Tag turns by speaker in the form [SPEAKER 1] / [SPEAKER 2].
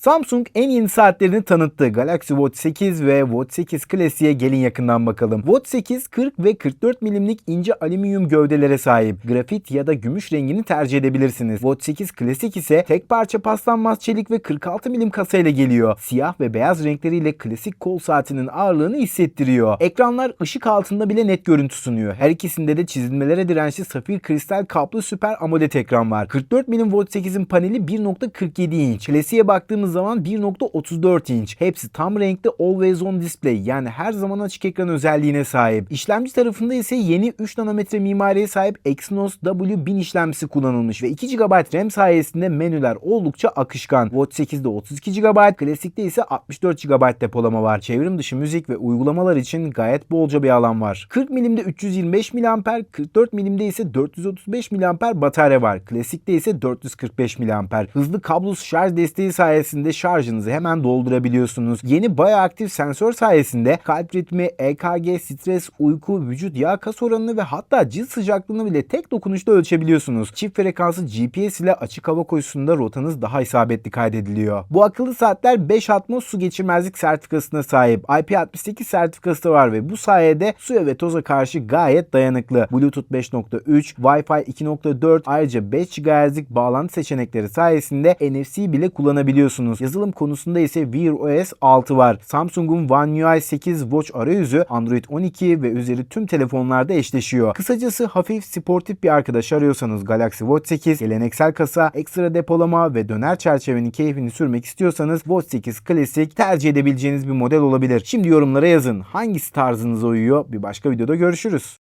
[SPEAKER 1] Samsung en yeni saatlerini tanıttı. Galaxy Watch 8 ve Watch 8 Classic'e gelin yakından bakalım. Watch 8 40 ve 44 milimlik ince alüminyum gövdelere sahip. Grafit ya da gümüş rengini tercih edebilirsiniz. Watch 8 Classic ise tek parça paslanmaz çelik ve 46 milim kasayla geliyor. Siyah ve beyaz renkleriyle klasik kol saatinin ağırlığını hissettiriyor. Ekranlar ışık altında bile net görüntü sunuyor. Her ikisinde de çizilmelere dirençli safir kristal kaplı süper AMOLED ekran var. 44 milim Watch 8'in paneli 1.47 inç. Classic'e baktığımız zaman 1.34 inç. Hepsi tam renkli Always On Display yani her zaman açık ekran özelliğine sahip. İşlemci tarafında ise yeni 3 nanometre mimariye sahip Exynos W1000 işlemcisi kullanılmış ve 2 GB RAM sayesinde menüler oldukça akışkan. Watch 8'de 32 GB, Classic'te ise 64 GB depolama var. Çevrim dışı müzik ve uygulamalar için gayet bolca bir alan var. 40 milimde 325 mAh, 44 milimde ise 435 mAh batarya var. Classic'te ise 445 mAh. Hızlı kablosuz şarj desteği sayesinde şarjınızı hemen doldurabiliyorsunuz. Yeni bayağı aktif sensör sayesinde kalp ritmi, EKG, stres, uyku, vücut yağ kas oranını ve hatta cilt sıcaklığını bile tek dokunuşta ölçebiliyorsunuz. Çift frekanslı GPS ile açık hava koşusunda rotanız daha isabetli kaydediliyor. Bu akıllı saatler 5 atmos su geçirmezlik sertifikasına sahip. IP68 sertifikası var ve bu sayede suya ve toza karşı gayet dayanıklı. Bluetooth 5.3, Wi-Fi 2.4 ayrıca 5 GHz'lik bağlantı seçenekleri sayesinde NFC bile kullanabiliyorsunuz. Yazılım konusunda ise Wear OS 6 var. Samsung'un One UI 8 Watch arayüzü Android 12 ve üzeri tüm telefonlarda eşleşiyor. Kısacası hafif sportif bir arkadaş arıyorsanız Galaxy Watch 8, geleneksel kasa, ekstra depolama ve döner çerçevenin keyfini sürmek istiyorsanız Watch 8 Classic tercih edebileceğiniz bir model olabilir. Şimdi yorumlara yazın. Hangisi tarzınıza uyuyor? Bir başka videoda görüşürüz.